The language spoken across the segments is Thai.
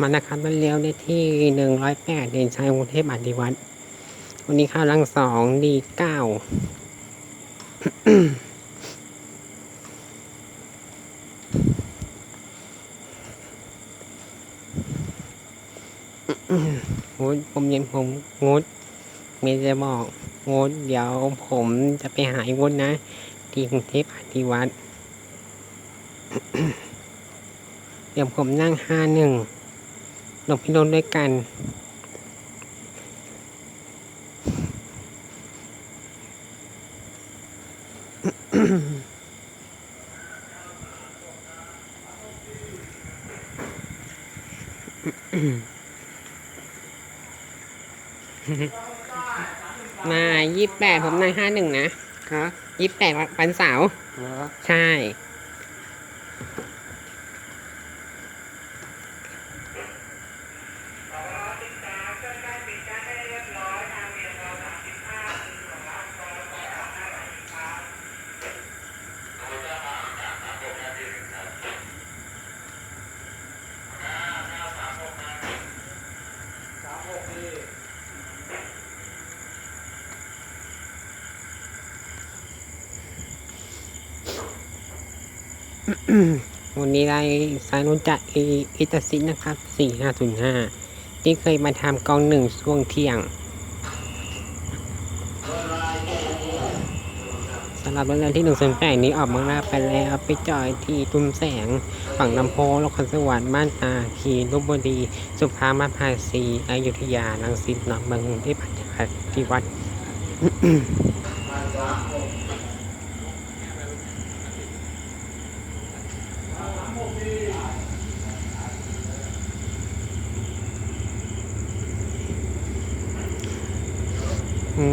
มานะครับมันเลี้ยวได้ที่หนึ่งร้อยแปดเดนชัยกรุงเทพอธิวัตรวันนี้ข้าวลังสองดีเก้าโอ้ยผมย็นผมงดเมย์จะบอกงดเดี๋ยวผมจะไปหาอีกวุฒินะ ที่กรุงเทพอธิวัตร เดี๋ยวผมนั่งห้าหนึ่งลงพี่นนท์ด้วยกัน มายี่แปดผมนั่งห้าหนึ่งนะฮะยี่แปดวันเสาร์เหรอใช่ วันนี้ได้สายนุจากอีอิตาซินะครับ4505ที่เคยมาทำกองหนึ่งช่วงเที่ยงสำหรับรถเรือที่108นี้ออกมาแล้วไปแล้วไปจอดที่ตุ้มแสง ฝั่งน้ำโพนครสวรรค์บ้านตาคีลบบุรี สุภามาภาสีอยุธยาลังสิตหนองเมืองที่ปัจจุบัที่วัด อื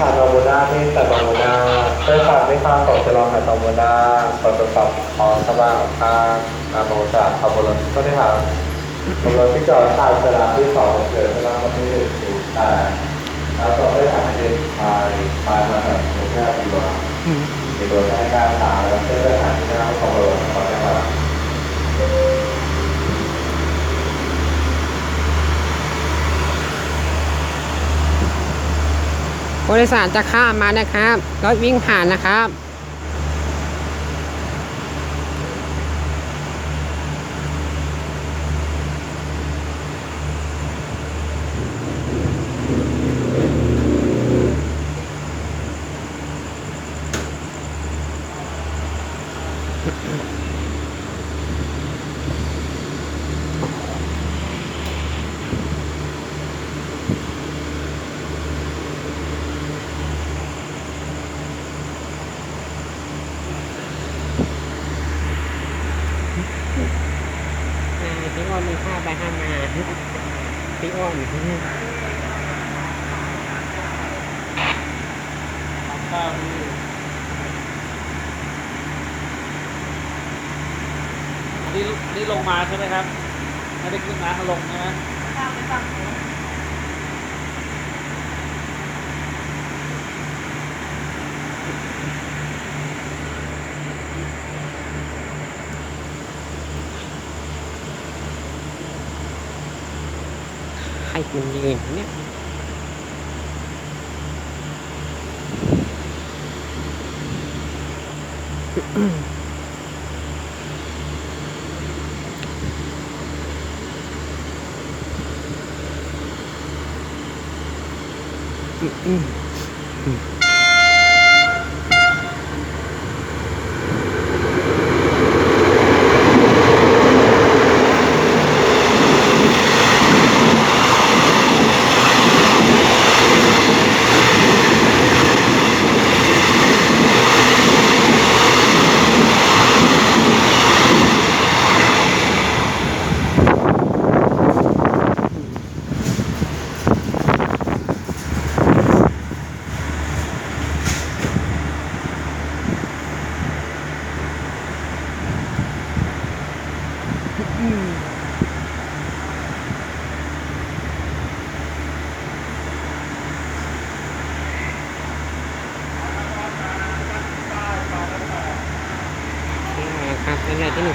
ค่ะตอมูด้าที่ต่ตอมูด้าเพื่อฝากที่ข้างของจะลองหาตอมูด้าตรวจสอบของสบายของข้าอาโมจากขบวนรถก็ได้ค่ะขบวนรถที่จอดขางสนามที่สองเกิดสนามที่หนึ่งสี่แต่แล้วก็ได้ทางเดินไปไปมาทางกรุงเทพดีกว่ามีตัวให้การตาแล้วเพื่อได้ทางที่หน้าขบวนรถขอได้ค่ะ ผู้โดยสารจะข้ามมานะครับรถวิ่งผ่านนะครับ อ่าพี่อ้อนมีข้าวไปห้ามมา พี่อ้อนข้าวนี่นี่นี่ลงมาใช่ไหมครับ ไม่ได้ขึ้นนะลงใช่ไหม ใครมันยืนเนี่ยเ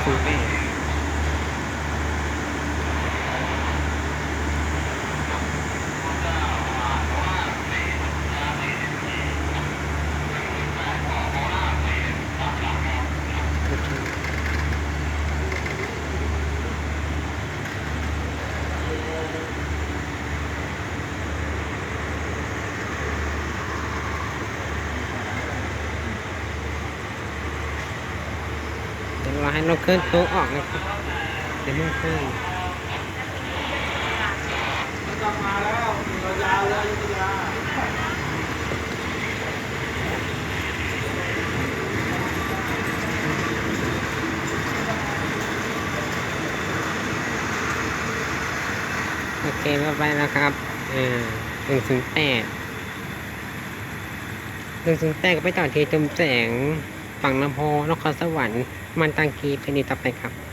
ศูน ย์แปดเดี๋ยวเราให้เราเคลื่อนตัวออกนะครับเดี๋ยวมันเคลื่อนกลับมาแล้วยาวๆเลยอยุธยาโอเคต่อไปนะครับอ่าหนึ่งศูนย์แปดหนึ่งศูนย์แปดก็ไปต่อที่จุมแสงฝั่งน้ำโพนครสวรรค์ มันตังกีเป็นนี้ต่อไปครับ